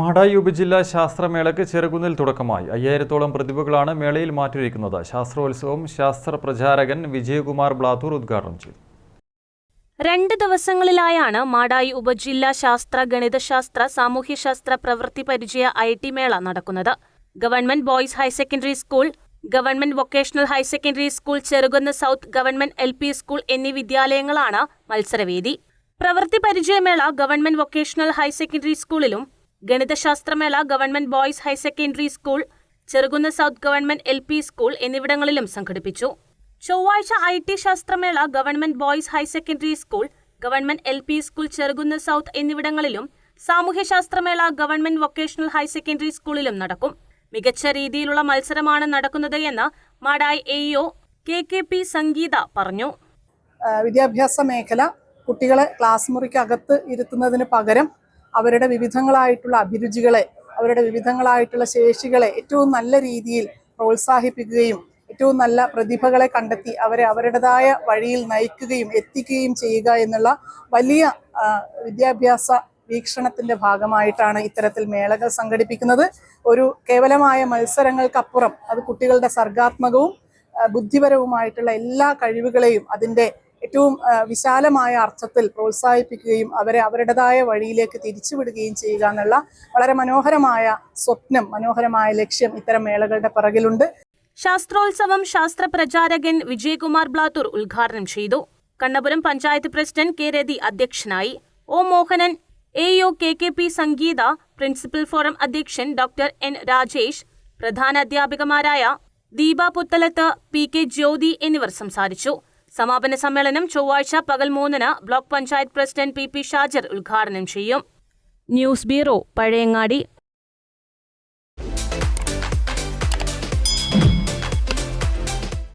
മാടായി ഉപജില്ലാ ശാസ്ത്രമേളയ്ക്ക് ചെറുകുന്നിൽ തുടക്കമായി. അയ്യായിരത്തോളം പ്രതിഭകളാണ് മേളയിൽ മാറ്റിവെക്കുന്നത് ശാസ്ത്രോത്സവം ശാസ്ത്ര പ്രചാരകൻ വിജയകുമാർ ബ്ലാത്തൂർ ഉദ്ഘാടനം ചെയ്തു. രണ്ട് ദിവസങ്ങളിലായാണ് മാടായി ഉപജില്ലാ ശാസ്ത്ര ഗണിതശാസ്ത്ര സാമൂഹ്യശാസ്ത്ര പ്രവൃത്തി പരിചയ ഐ ടി മേള നടക്കുന്നത്. Government boys higher secondary school government vocational higher secondary school Cherukunnu south government L school എന്നീ വിദ്യാലയങ്ങളാണ് മത്സരവേദി. പ്രവൃത്തി പരിചയമേള ഗവൺമെന്റ് വൊക്കേഷണൽ ഹയർ സെക്കൻഡറി സ്കൂളിലും ഗണിതശാസ്ത്രമേള government boys higher secondary school Cherukunnu south government L P school എന്നിവിടങ്ങളിലും സംഘടിപ്പിച്ചു. ചൊവ്വാഴ്ച I T ശാസ്ത്രമേള government boys higher secondary school government L P school Cherukunnu south എന്നിവിടങ്ങളിലും സാമൂഹ്യശാസ്ത്രമേള ഗവൺമെന്റ് വൊക്കേഷണൽ ഹയർ സെക്കൻഡറി സ്കൂളിലും നടക്കും. മികച്ച രീതിയിലുള്ള മത്സരമാണ് നടക്കുന്നത് എന്ന് Madayi AEO K K P Sangeetha പറഞ്ഞു. വിദ്യാഭ്യാസ മേഖല കുട്ടികളെ ക്ലാസ് മുറിക്കകത്ത് ഇരുത്തുന്നതിന് പകരം അവരുടെ വിവിധങ്ങളായിട്ടുള്ള അഭിരുചികളെ അവരുടെ വിവിധങ്ങളായിട്ടുള്ള ശേഷികളെ ഏറ്റവും നല്ല രീതിയിൽ പ്രോത്സാഹിപ്പിക്കുകയും ഏറ്റവും നല്ല പ്രതിഭകളെ കണ്ടെത്തി അവരെ അവരുടേതായ വഴിയിൽ നയിക്കുകയും എത്തിക്കുകയും ചെയ്യുക എന്നുള്ള വലിയ വിദ്യാഭ്യാസ വീക്ഷണത്തിന്റെ ഭാഗമായിട്ടാണ് ഇത്തരത്തിൽ മേളകൾ സംഘടിപ്പിക്കുന്നത്. ഒരു കേവലമായ മത്സരങ്ങൾക്കപ്പുറം അത് കുട്ടികളുടെ സർഗാത്മകവും ബുദ്ധിപരവുമായിട്ടുള്ള എല്ലാ കഴിവുകളെയും അതിന്റെ ഏറ്റവും വിശാലമായ അർത്ഥത്തിൽ പ്രോത്സാഹിപ്പിക്കുകയും അവരെ അവരുടേതായ വഴിയിലേക്ക് തിരിച്ചുവിടുകയും ചെയ്യുക എന്നുള്ള വളരെ മനോഹരമായ സ്വപ്നം മനോഹരമായ ലക്ഷ്യം ഇത്തരം മേളകളുടെ പിറകിലുണ്ട്. ശാസ്ത്രോത്സവം ശാസ്ത്ര പ്രചാരകൻ വിജയകുമാർ ബ്ലാത്തൂർ ഉദ്ഘാടനം ചെയ്തു. കണ്ണപുരം പഞ്ചായത്ത് പ്രസിഡന്റ് കെ രതി അധ്യക്ഷനായി. O Mohanan A U K K P Sangeetha principal forum അധ്യക്ഷൻ ഡോക്ടർ എൻ രാജേഷ് പ്രധാന അധ്യാപികമാരായ ദീപ പുത്തലത്ത് പി കെ ജ്യോതി എന്നിവർ സംസാരിച്ചു. സമാപന സമ്മേളനം ചൊവ്വാഴ്ച പകൽ മൂന്നിന് block panchayat president P P Shajar ഉദ്ഘാടനം ചെയ്യും. News bureau Pazhayangadi